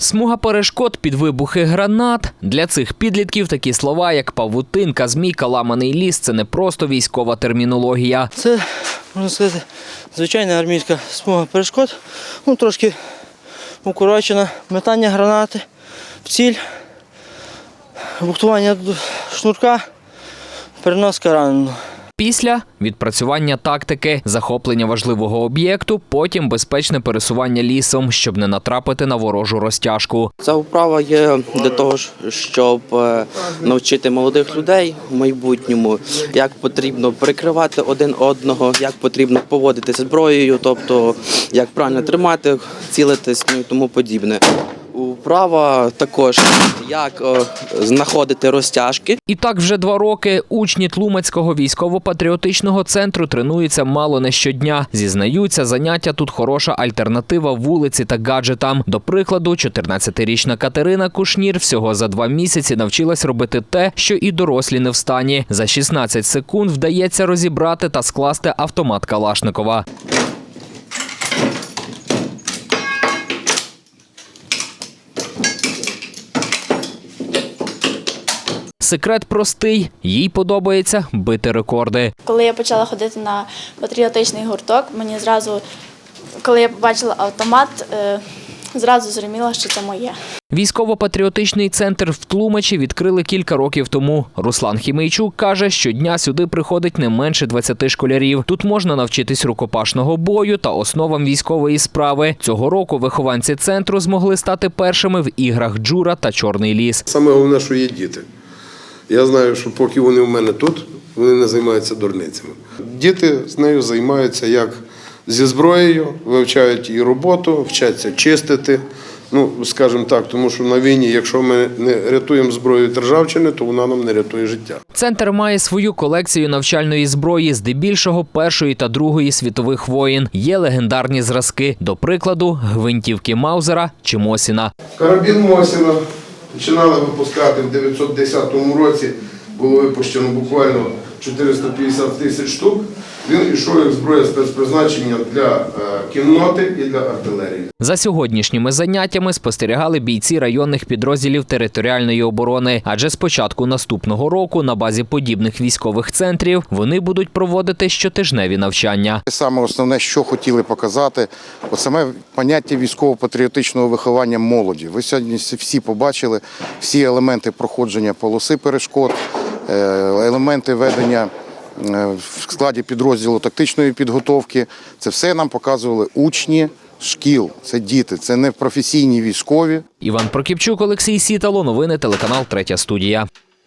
Смуга перешкод під вибухи гранат. Для цих підлітків такі слова, як павутинка, змійка, ламаний ліс це не просто військова термінологія. Це, можна сказати, звичайна армійська смуга перешкод. Ну, трошки укорочена. Метання гранати в ціль, бухтування шнурка, переноска раненого. Після відпрацювання тактики, захоплення важливого об'єкту, потім безпечне пересування лісом, щоб не натрапити на ворожу розтяжку. Ця вправа є для того, щоб е, навчити молодих людей в майбутньому, як потрібно прикривати один одного, як потрібно поводитися зброєю, тобто як правильно тримати, цілитись ну і тому подібне. Вправа також як е, знаходити розтяжки. І так вже два роки учні Тлумацького військово-патріотичного центру тренуються мало не щодня. Зізнаються, заняття тут хороша альтернатива вулиці та гаджетам. До прикладу, 14-річна Катерина Кушнір всього за два місяці навчилась робити те, що і дорослі не встані. За 16 секунд вдається розібрати та скласти автомат Калашникова. Секрет простий, їй подобається бити рекорди. Коли я почала ходити на патріотичний гурток, мені зразу, коли я побачила автомат, е, зразу зрозуміла, що це моє. Військово-патріотичний центр в Тлумачі відкрили кілька років тому. Руслан Хімейчук каже, щодня сюди приходить не менше 20 школярів. Тут можна навчитись рукопашного бою та основам військової справи. Цього року вихованці центру змогли стати першими в іграх Джура та Чорний ліс. Саме головне, що є діти. Я знаю, що поки вони в мене тут, вони не займаються дурницями. Діти з нею займаються як зі зброєю, вивчають її роботу, вчаться чистити. Ну, скажімо так, тому що на війні, якщо ми не рятуємо зброю від ржавчини, то вона нам не рятує життя. Центр має свою колекцію навчальної зброї, здебільшого першої та другої світових воєн. Є легендарні зразки, до прикладу, гвинтівки Маузера чи Мосіна. Карабін Мосіна починали випускати в 910 році. Було випущено буквально 450 тисяч штук. Він йшов як зброя спецпризначення для е, кінноти і для артилерії. За сьогоднішніми заняттями спостерігали бійці районних підрозділів територіальної оборони. Адже з початку наступного року на базі подібних військових центрів вони будуть проводити щотижневі навчання. Саме основне, що хотіли показати, от саме поняття військово-патріотичного виховання молоді. Ви сьогодні всі побачили всі елементи проходження полоси перешкод, елементи ведення е, в складі підрозділу тактичної підготовки. Це все нам показували учні шкіл. Це діти, це не професійні військові. Іван Прокіпчук, Олексій Сітало. Новини телеканал Третя студія.